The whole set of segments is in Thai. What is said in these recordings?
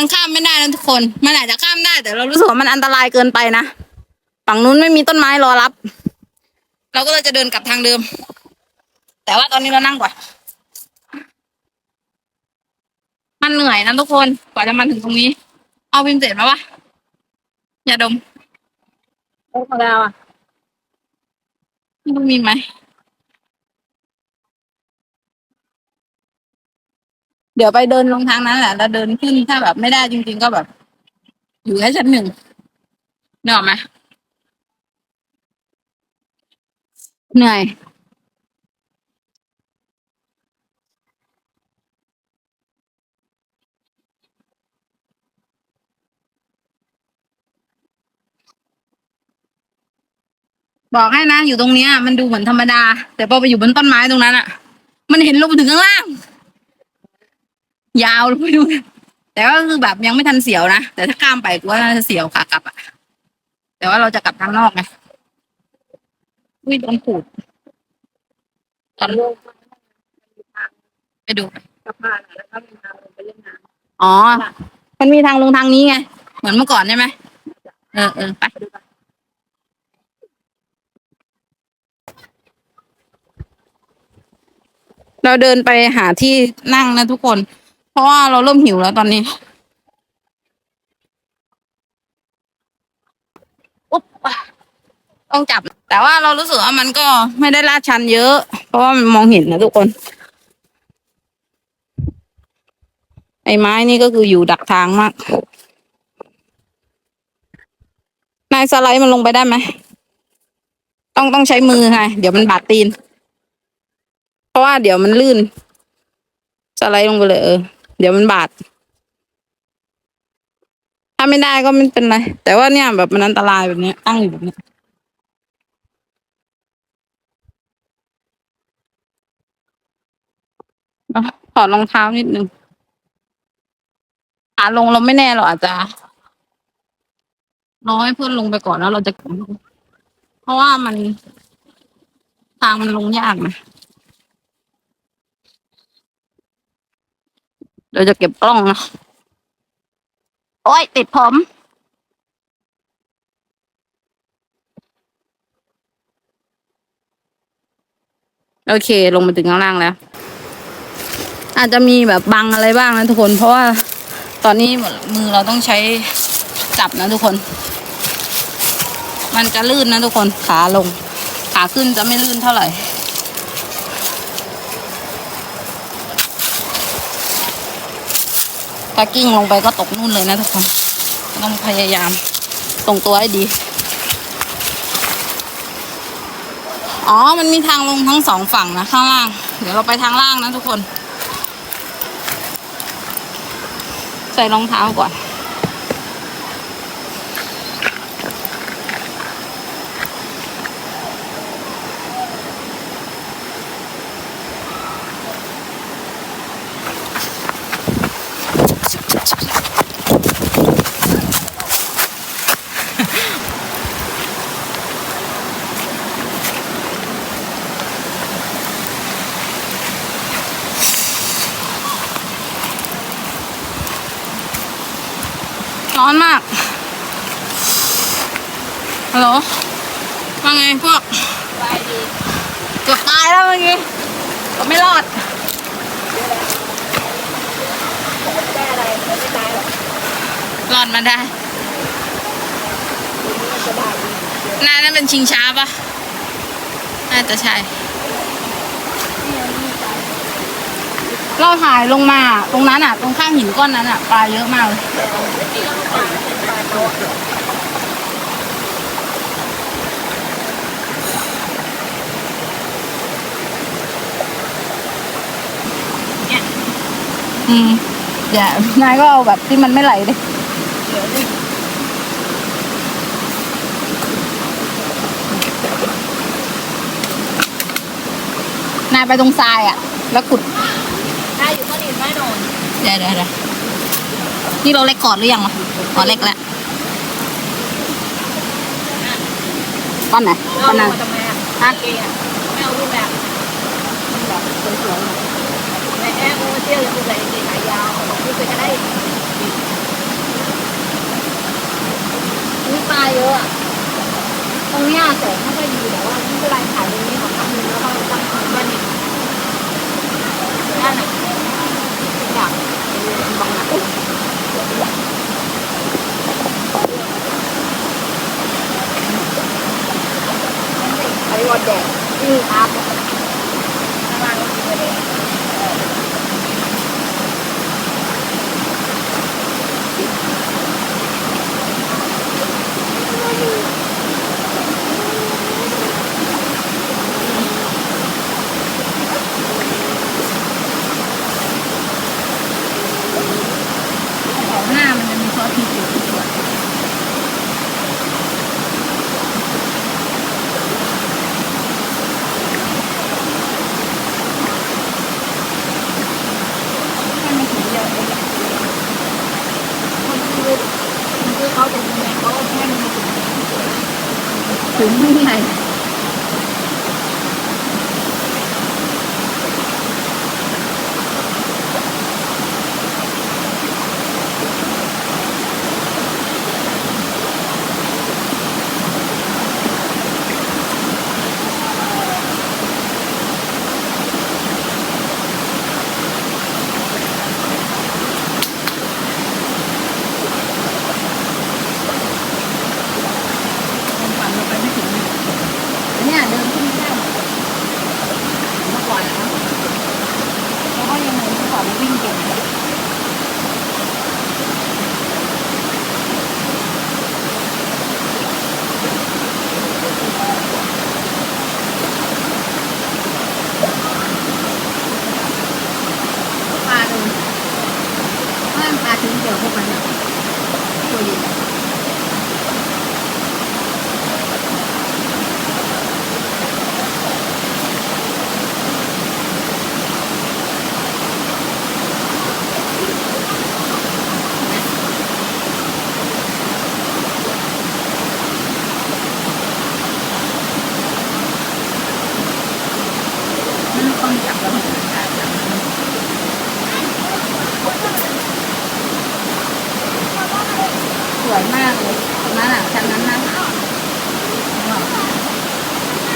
มันข้ามไม่ได้นะทุกคน มันอาจจะข้ามได้ แต่เรารู้สึกว่ามันอันตรายเกินไปนะ ฝั่งนู้นไม่มีต้นไม้รอรับ เราก็เลยจะเดินกลับทางเดิม แต่ว่าตอนนี้เรานั่งก่อน มันเหนื่อยนะทุกคน กว่าจะมาถึงตรงนี้ เอาพิมพ์เสร็จไหมวะอย่าดมโอ้ของเราอะมันมีไหม เดี๋ยวไปเดินลงทางนั้นแหละ แล้วเดินขึ้นถ้าแบบไม่ได้จริง ๆ ก็แบบ อยู่แค่ชั้นหนึ่งเหนกอะไหมเหนื่อยบอกให้นะอยู่ตรงเนี้ย มันดูเหมือนธรรมดา แต่พอไปอยู่บนต้นไม้ตรงนั้นอะมันเห็นลงไปถึงข้างล่าง ยาวลงไปดูนะแต่ก็คือแบบยังไม่ทันเสียวนะ แต่ถ้าข้ามไปกูว่าน่าจะเสียวขากลับอะแต่ว่าเราจะกลับทางนอกไงอุ้ยโดนขูดตอนไปดูสะพานอะแล้วก็มีทางลงไปเล่นน้อ๋อ มันมีทางลงทางนี้ไง เหมือนเมื่อก่อนใช่ไหมเออเออไปเราเดินไปหาที่นั่งนะทุกคนเพ ราะว่าเราเริ่มหิวแล้วตอนนี้อุ๊บต้องจับ แต่ว่าเรารู้สึกว่ามันก็ไม่ได้ลาดชันเยอะ เพราะว่ามันมองเห็นนะทุกคน ไอ้ไม้นี่ก็คืออยู่ดักทางมาก นายสไลด์มันลงไปได้ไหม ต้องต้องใช้มือไงเดี๋ยวมันบาดตีน เพราะว่าเดี๋ยวมันลื่น สไลด์ลงไปเลยเออ เดี๋ยวมันบาด ถ้าไม่ได้ก็ไม่เป็นไร แต่ว่าเนี่ยแบบมันอันตรายแบบนี้ตั้งอยู่แบบนี้ยเอาถอดรองเท้านิดนึงขาลงเราไม่แน่เราอาจจะรอให้เพื่อนลงไปก่อนแล้วเราจะเพราะว่ามันทางมันลงยากนะ เดี๋ยวจะเก็บกล้องนะ โอ้ย ติดผม โอเค ลงมาถึงข้างล่างแล้ว อาจจะมีแบบบังอะไรบ้างนะทุกคน เพราะว่าตอนนี้มือเราต้องใช้จับนะทุกคน มันจะลื่นนะทุกคน ขาลง ขาขึ้นจะไม่ลื่นเท่าไหร่ ถ้ากิ้งลงไปก็ตกนู่นเลยนะทุกคน ต้องพยายามตรงตัวให้ดี อ๋อ มันมีทางลงทั้งสองฝั่งนะ ข้างล่าง เดี๋ยวเราไปทางล่างนะทุกคน ใส่รองเท้าก่อน ร้อนมาก ฮัลโหล ว่าไงพวกำไปดีเกือบตายแล้วเมื่อกี้ก็ไม่รอดไม่ได้อะไรมันไม่ตายหรอกรอดมาได้มันจะได้ดีน่านั่นเป็นชิงช้าปะน่าจะใช่ เราถ่ายลงมาตรงนั้นอะ ตรงข้างหินก้อนนั้นอะปลาเยอะมากเลยอืมอย่านายก็เอาแบบที่มันไม่ไหลดินายไปตรงทรายอะ แล้วขุด ไม่โดนเดี๋ยวเดี๋ยวเดี๋ยวนี่เราเล็กก่อนหรือยังวะอ๋อเล็กแล้วก้อนไหนก้อนนั้นทำไมอะฮะเกย์อะไม่เอารูปแบบมันแบบสวยๆในแอร์โมเที่ยวยังใส่กางเกงขายาวบอกพูดไปก็ได้นี่ปลาเยอะอะตรงเนี้ยแสงไม่ค่อยดีแต่ว่าไม่เป็นไรถ่ายตรงนี้ของทำนึงแล้วก็ตั้งของบ้านนี่ด้านไหน อยากบังนะอุ๊ยไอ้วอดแดดนี่ครับข้างล่างก็คือประเด็น ของหน้ามันจะมีซอสพริกอยู่ส่วนให้มันถึงเดียวเองคนคือคนคือเขาเป็นยังไงเขาก็แค่มันถึง ถึงไม่ไงความฝันเราไปไม่ถึงเนี่ยอันเนี่ยเดินขึ้นไม่ได้หรอกเมื่อก่อนนะครับเขาก็ยังเหมือนเมื่อก่อนวิ่งเก่ง ปลาดูว่าปลาถึงเกี่ยวพวกมันอะตัวใหญ่มันต้องจับแล้วมันจะขาดจับสวย มากเลยตรงนั้นอะชั้นนั้นนะ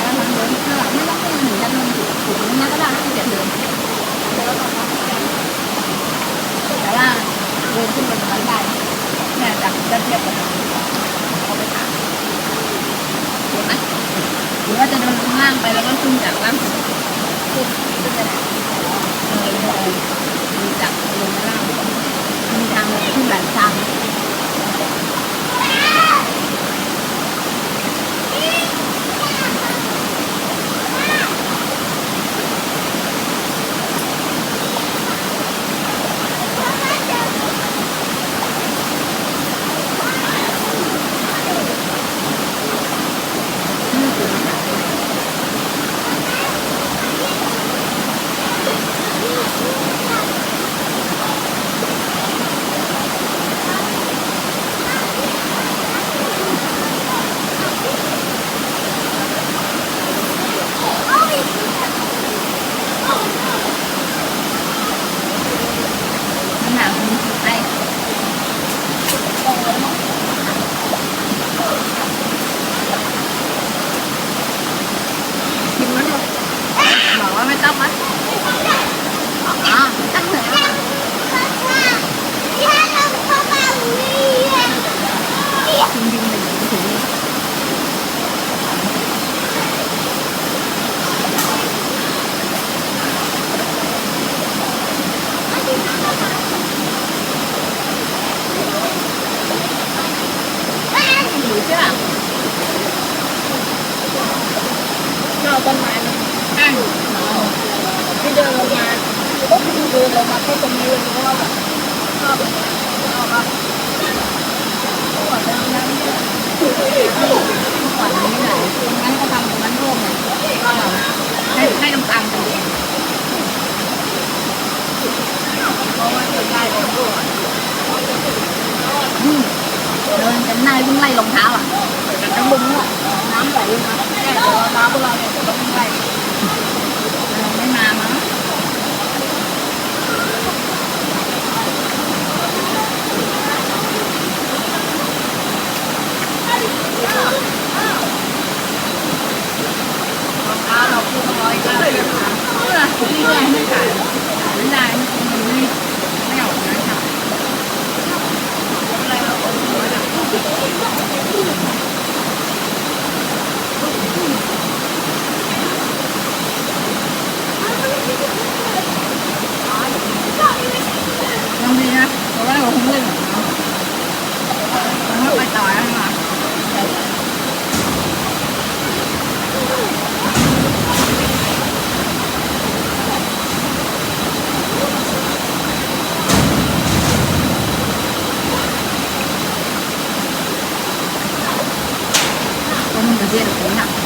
แล้วมันเดินข้างหลังไม่ต้องขึ้นถึงชั้นมันถึงถึงนั้นก็ได้ที่จะเดินแต่ว่าเดินขึ้นไปตรงนั้นได้เนี่ยจากจะเทียบกับเอาไปถามเห็นไหมหรือว่าจะเดินลงล่างไปแล้วก็ขึ้นจากล่างขึ้นขึ้นไปไหนเออเลยจากลงล่างมีทางขึ้นหลายทาง มันหนาวมันไอกินมันหมดบอกว่าไม่ต้องมั้ยอ๋อตั้งเลยอะจริงจริงเลยถึงอยู่ใช่ป่ะ นอกต้นไม้นะ อะ ที่เดินลงมาก็คือเดินลงมาแค่ตรงนี้เลยเพราะว่าแบบชอบแบบชอบแบบก่อนแล้วนั้นก่อนนี้ไหนตรงนั้นก็ทำตรงนั้นร่วมเลยก็ให้ให้ตรงกลางตรงนี้เพราะว่าเดินได้เลยก่อนอืมเดินกันหน้าวิ่งไล่รองเท้าอะทั้งมุมเนี่ยน้ำไหลมาแค่ตัวน้ำพวกเราเนี่ยจะต้องไหลเออไม่มามั้ง 接着等一